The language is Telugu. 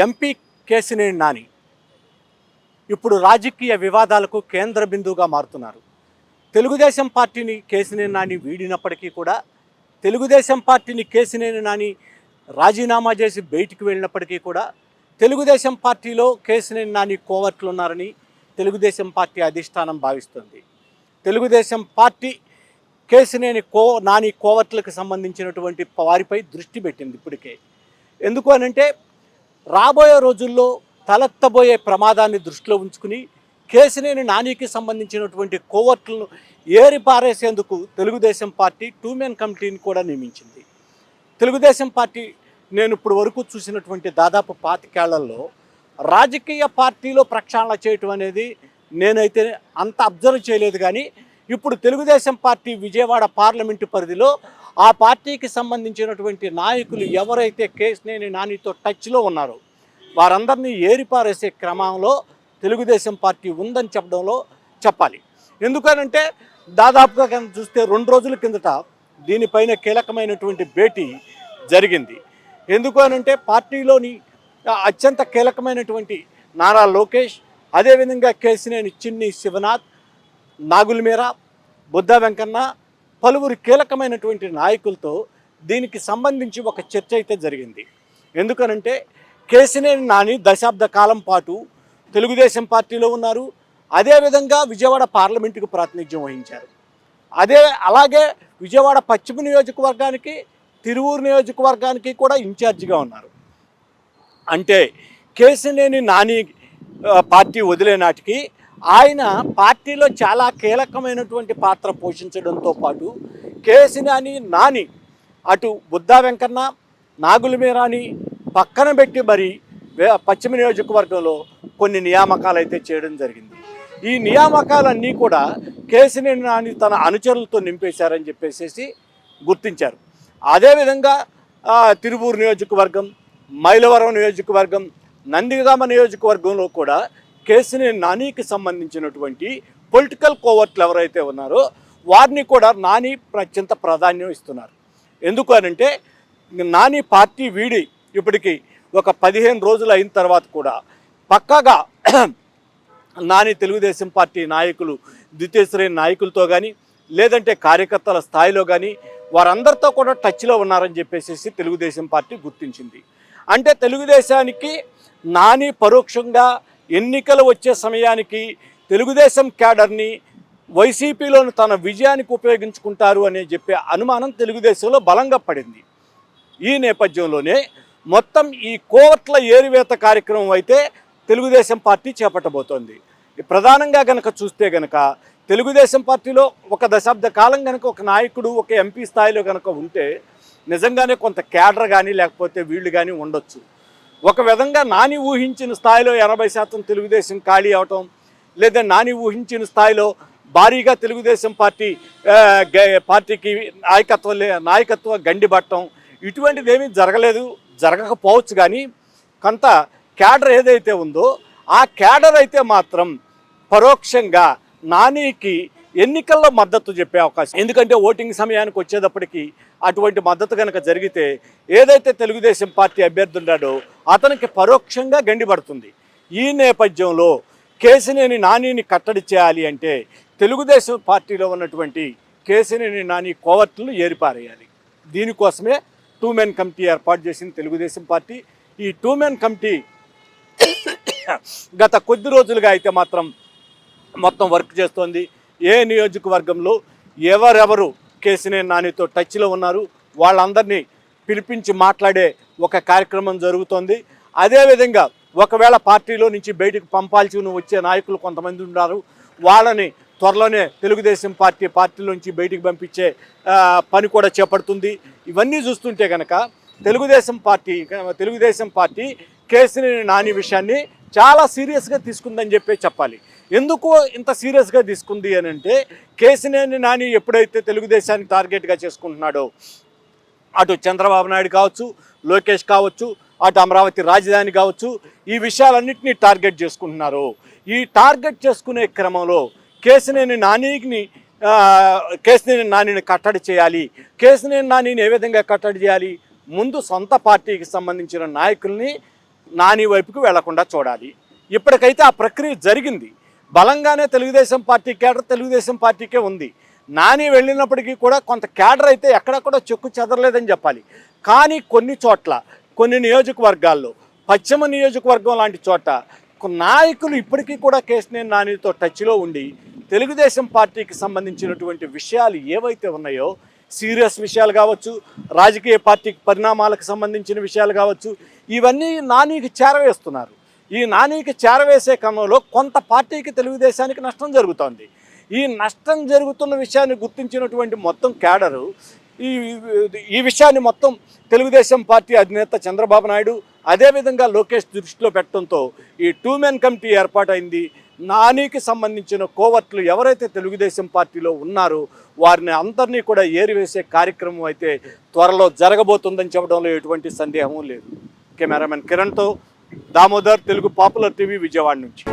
ఎంపీ కేసినేని నాని ఇప్పుడు రాజకీయ వివాదాలకు కేంద్ర బిందువుగా మారుతున్నారు. తెలుగుదేశం పార్టీని కేసినేని నాని వీడినప్పటికీ కూడా తెలుగుదేశం పార్టీని కేసినేని నాని రాజీనామా చేసి బయటికి వెళ్ళినప్పటికీ కూడా తెలుగుదేశం పార్టీలో కేసినేని నాని కోవర్ట్లు ఉన్నారని తెలుగుదేశం పార్టీ అధిష్టానం భావిస్తుంది. తెలుగుదేశం పార్టీ కేసినేని కో నాని కోవర్ట్లకు సంబంధించినటువంటి వారిపై దృష్టి పెట్టింది ఇప్పటికే. ఎందుకు అనంటే రాబోయే రోజుల్లో తలెత్తబోయే ప్రమాదాన్ని దృష్టిలో ఉంచుకుని కేసినేని నానికి సంబంధించినటువంటి కోవర్ట్లను ఏరిపారేసేందుకు తెలుగుదేశం పార్టీ టూ మెన్ కమిటీని కూడా నియమించింది. తెలుగుదేశం పార్టీ నేను ఇప్పుడు వరకు చూసినటువంటి దాదాపు పాతికేళ్ళలో రాజకీయ పార్టీలో ప్రక్షాళన చేయటం అనేది నేనైతే అంత అబ్జర్వ్ చేయలేదు కానీ ఇప్పుడు తెలుగుదేశం పార్టీ విజయవాడ పార్లమెంటు పరిధిలో ఆ పార్టీకి సంబంధించినటువంటి నాయకులు ఎవరైతే కేసినేని నానితో టచ్లో ఉన్నారో వారందరినీ ఏరిపారేసే క్రమంలో తెలుగుదేశం పార్టీ ఉందని చెప్పడంలో చెప్పాలి. ఎందుకనంటే దాదాపుగా కనుక చూస్తే రెండు రోజుల కిందట దీనిపైన కీలకమైనటువంటి భేటీ జరిగింది. ఎందుకు అనంటే పార్టీలోని అత్యంత కీలకమైనటువంటి నారా లోకేష్ అదేవిధంగా కేసినేని చిన్ని శివనాథ్ నాగులమీర బుద్ధ వెంకన్న పలువురు కీలకమైనటువంటి నాయకులతో దీనికి సంబంధించి ఒక చర్చ అయితే జరిగింది. ఎందుకనంటే కేసినేని నాని దశాబ్ద కాలం పాటు తెలుగుదేశం పార్టీలో ఉన్నారు. అదేవిధంగా విజయవాడ పార్లమెంటుకు ప్రాతినిధ్యం వహించారు. అదే అలాగే విజయవాడ పశ్చిమ నియోజకవర్గానికి తిరువూరు నియోజకవర్గానికి కూడా ఇన్ఛార్జిగా ఉన్నారు. అంటే కేసినేని నాని పార్టీ వదిలే నాటికి ఆయన పార్టీలో చాలా కీలకమైనటువంటి పాత్ర పోషించడంతో పాటు కేసినాని నాని అటు బుద్ధా వెంకన్న నాగుల మీరాని పక్కన పెట్టి మరి వే- పశ్చిమ నియోజకవర్గంలో కొన్ని నియామకాలు అయితే చేయడం జరిగింది. ఈ నియామకాలన్నీ కూడా కేసినేని నాని తన అనుచరులతో నింపేశారని చెప్పేసి గుర్తించారు. అదేవిధంగా తిరువూరు నియోజకవర్గం మైలవరం నియోజకవర్గం నందిగామ నియోజకవర్గంలో కూడా కేసినేని నానికి సంబంధించినటువంటి పొలిటికల్ కోవర్ట్లు ఎవరైతే ఉన్నారో వారిని కూడా నాని అత్యంత ప్రాధాన్యం ఇస్తున్నారు. ఎందుకు అనంటే నాని పార్టీ వీడి ఇప్పటికీ ఒక పదిహేను రోజులు అయిన తర్వాత కూడా పక్కాగా నాని తెలుగుదేశం పార్టీ నాయకులు ద్వితీయ శ్రేణి నాయకులతో కానీ లేదంటే కార్యకర్తల స్థాయిలో కానీ వారందరితో కూడా టచ్లో ఉన్నారని చెప్పేసి తెలుగుదేశం పార్టీ గుర్తించింది. అంటే తెలుగుదేశానికి నాని పరోక్షంగా ఎన్నికలు వచ్చే సమయానికి తెలుగుదేశం క్యాడర్ని వైసీపీలోని తన విజయానికి ఉపయోగించుకుంటారు అని చెప్పే అనుమానం తెలుగుదేశంలో బలంగా పడింది. ఈ నేపథ్యంలోనే మొత్తం ఈ కోవట్ల ఏరివేత కార్యక్రమం అయితే తెలుగుదేశం పార్టీ చేపట్టబోతోంది. ప్రధానంగా గనక చూస్తే గనక తెలుగుదేశం పార్టీలో ఒక దశాబ్ద కాలం గనక ఒక నాయకుడు ఒక ఎంపీ స్థాయిలో కనుక ఉంటే నిజంగానే కొంత క్యాడర్ కానీ లేకపోతే వీళ్ళు కానీ ఉండొచ్చు. ఒక విధంగా నాని ఊహించిన స్థాయిలో ఎనభై శాతం తెలుగుదేశం ఖాళీ అవటం లేదా నాని ఊహించిన స్థాయిలో భారీగా తెలుగుదేశం పార్టీ గ- పార్టీకి నాయకత్వం నాయకత్వ నాయకత్వం గండిపట్టడం ఇటువంటిది ఏమీ జరగలేదు జరగకపోవచ్చు కానీ కొంత క్యాడర్ ఏదైతే ఉందో ఆ క్యాడర్ అయితే మాత్రం పరోక్షంగా నానికి ఎన్నికల్లో మద్దతు చెప్పే అవకాశం. ఎందుకంటే ఓటింగ్ సమయానికి వచ్చేటప్పటికి అటువంటి మద్దతు కనుక జరిగితే ఏదైతే తెలుగుదేశం పార్టీ అభ్యర్థి ఉన్నాడో అతనికి పరోక్షంగా గండిపడుతుంది ఈ నేపథ్యంలో కేసినేని నానిని కట్టడి చేయాలి అంటే తెలుగుదేశం పార్టీలో ఉన్నటువంటి కేసినేని నాని కోవర్టులు ఏరిపారేయాలి. దీనికోసమే టూ మెన్ కమిటీ ఏర్పాటు చేసింది తెలుగుదేశం పార్టీ. ఈ టూ మెన్ కమిటీ గత కొద్ది రోజులుగా అయితే మాత్రం మొత్తం వర్క్ చేస్తోంది. ఏ నియోజకవర్గంలో ఎవరెవరు కేసీనే నానితో టచ్లో ఉన్నారు వాళ్ళందరినీ పిలిపించి మాట్లాడే ఒక కార్యక్రమం జరుగుతోంది. అదేవిధంగా ఒకవేళ పార్టీలో నుంచి బయటకు పంపాల్సి వచ్చే నాయకులు కొంతమంది ఉన్నారు. వాళ్ళని త్వరలోనే తెలుగుదేశం పార్టీ పార్టీలోంచి బయటికి పంపించే పని కూడా చేపడుతుంది. ఇవన్నీ చూస్తుంటే కనుక తెలుగుదేశం పార్టీ తెలుగుదేశం పార్టీ కేసీని నాని విషయాన్ని చాలా సీరియస్గా తీసుకుందని చెప్పి చెప్పాలి. ఎందుకు ఇంత సీరియస్గా తీసుకుంది అని అంటే కేసినేని నాని ఎప్పుడైతే తెలుగుదేశాన్ని టార్గెట్గా చేసుకుంటున్నాడో అటు చంద్రబాబు నాయుడు కావచ్చు లోకేష్ కావచ్చు అటు అమరావతి రాజధాని కావచ్చు ఈ విషయాలన్నింటినీ టార్గెట్ చేసుకుంటున్నారు. ఈ టార్గెట్ చేసుకునే క్రమంలో కేసినేని నానికి కేసినేని నానిని కట్టడి చేయాలి. కేసినేని నానిని ఏ విధంగా కట్టడి చేయాలి? ముందు సొంత పార్టీకి సంబంధించిన నాయకుల్ని నాని వైపుకు వెళ్ళకుండా చూడాలి. ఇప్పటికైతే ఆ ప్రక్రియ జరిగింది. బలంగానే తెలుగుదేశం పార్టీ కేడర్ తెలుగుదేశం పార్టీకే ఉంది. నాని వెళ్ళినప్పటికీ కూడా కొంత కేడర్ అయితే ఎక్కడక్కడ చెక్కు చెదరలేదని చెప్పాలి. కానీ కొన్ని చోట్ల కొన్ని నియోజకవర్గాల్లో పశ్చిమ నియోజకవర్గం లాంటి చోట నాయకులు ఇప్పటికీ కూడా కేసినేని నానితో టచ్లో ఉండి తెలుగుదేశం పార్టీకి సంబంధించినటువంటి విషయాలు ఏవైతే ఉన్నాయో సీరియస్ విషయాలు కావచ్చు రాజకీయ పార్టీ పరిణామాలకు సంబంధించిన విషయాలు కావచ్చు ఇవన్నీ నానికి చేరవేస్తున్నారు. ఈ నానికి చేరవేసే క్రమంలో కొంత పార్టీకి తెలుగుదేశానికి నష్టం జరుగుతోంది. ఈ నష్టం జరుగుతున్న విషయాన్ని గుర్తించినటువంటి మొత్తం క్యాడరు ఈ ఈ విషయాన్ని మొత్తం తెలుగుదేశం పార్టీ అధినేత చంద్రబాబు నాయుడు అదేవిధంగా లోకేష్ దృష్టిలో పెట్టడంతో ఈ టూ మెన్ కమిటీ ఏర్పాటైంది. నానికి సంబంధించిన కోవర్ట్లు ఎవరైతే తెలుగుదేశం పార్టీలో ఉన్నారో వారిని అందరినీ కూడా ఏరివేసే కార్యక్రమం అయితే త్వరలో జరగబోతుందని చెప్పడంలో ఎటువంటి సందేహం లేదు. కెమెరామెన్ కిరణ్తో దామోదర్ తెలుగు పాపులర్ టీవీ విజయవాడ నుంచి.